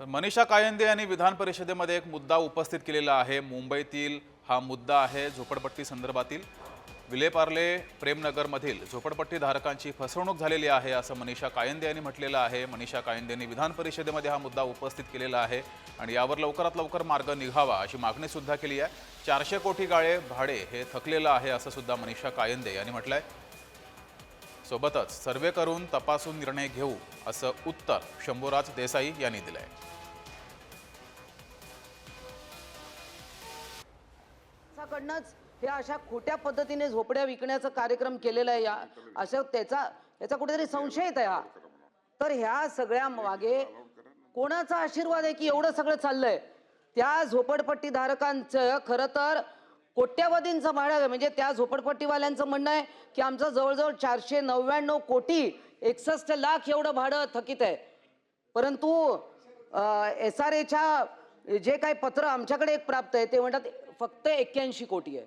तर मनीषा कायंदे यांनी विधान परिषदेमध्ये एक मुद्दा उपस्थित केलेला आहे. मुंबईतील हा मुद्दा आहे झोपडपट्टी संदर्भातील. विलेपार्ले प्रेमनगरमधील झोपडपट्टी धारकांची फसवणूक झालेली आहे असं मनीषा कायंदे यांनी म्हटलेलं आहे. मनीषा कायंदेंनी विधान परिषदेमध्ये हा मुद्दा उपस्थित केलेला आहे आणि यावर लवकरात लवकर मार्ग निघावा अशी मागणी सुद्धा केली आहे. चारशे कोटी गाळे भाडे हे थकलेलं आहे असं सुद्धा मनीषा कायंदे यांनी म्हटलं आहे सोबतच सर्वे करून तपासून निर्णय घेऊ असं उत्तर शंभूराज देसाई यांनी दिलंय. कडनंच हे अशा खोट्या पद्धतीने झोपड्या विकण्याचा कार्यक्रम केलेला आहे या अशा त्याचा याचा कुठेतरी संशय येत आहे हा. तर ह्या सगळ्या मागे कोणाचा आशीर्वाद आहे की एवढं सगळं चाललंय? त्या झोपडपट्टी धारकांचं खरं तर कोट्यावधींचं भाडं म्हणजे त्या झोपडपट्टीवाल्यांचं म्हणणं आहे की आमचं जवळजवळ चारशे नव्याण्णव कोटी एकसष्ट लाख एवढं भाडं थकीत आहे. परंतु एस आर एच्या जे काही पत्र आमच्याकडे एक प्राप्त आहे ते म्हणतात फक्त एक्क्याऐंशी कोटी आहे.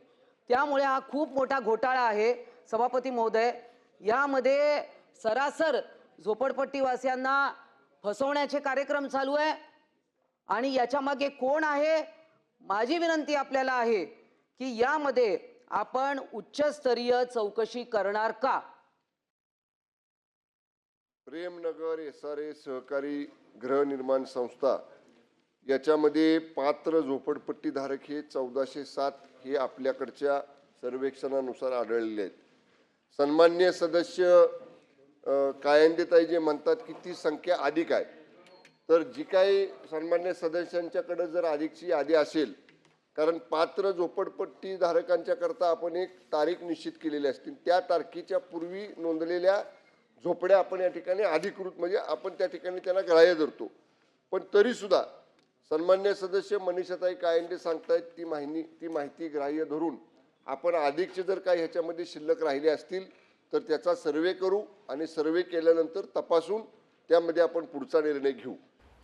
त्यामुळे हा खूप मोठा घोटाळा आहे सभापती महोदय. यामध्ये सरासर झोपडपट्टीवासियांना फसवण्याचे कार्यक्रम चालू आहे. आणि याच्यामागे कोण आहे माझी विनंती आपल्याला आहे की यामध्ये आपण उच्चस्तरीय चौकशी करणार का? प्रेमनगर एस आर ए सहकारी गृहनिर्माण संस्था याच्यामध्ये पात्र झोपडपट्टीधारक हे चौदाशे सात हे आपल्याकडच्या सर्वेक्षणानुसार आढळलेले आहेत. सन्मान्य सदस्य कायंदेताई जे म्हणतात की ती संख्या अधिक आहे. तर जी काही सन्मान्य सदस्यांच्याकडे जर अधिकची यादी असेल कारण पात्र झोपडपट्टी धारकांच्या करता आपण एक तारीख निश्चित केलेली असते. त्या तारखेच्या पूर्वी नोंदलेल्या झोपड्या आपण या ठिकाणी अधिकृत म्हणजे आपण त्या ठिकाणी त्यांना ग्राह्य धरतो. पण तरीसुद्धा सन्मान्य सदस्य मनीषाताई कायंडे सांगतायत ती माहिती ती माहिती ग्राह्य धरून आपण अधिकचे जर काही ह्याच्यामध्ये शिल्लक राहिले असतील तर त्याचा सर्वे करू आणि सर्वे केल्यानंतर तपासून त्यामध्ये आपण पुढचा निर्णय घेऊ.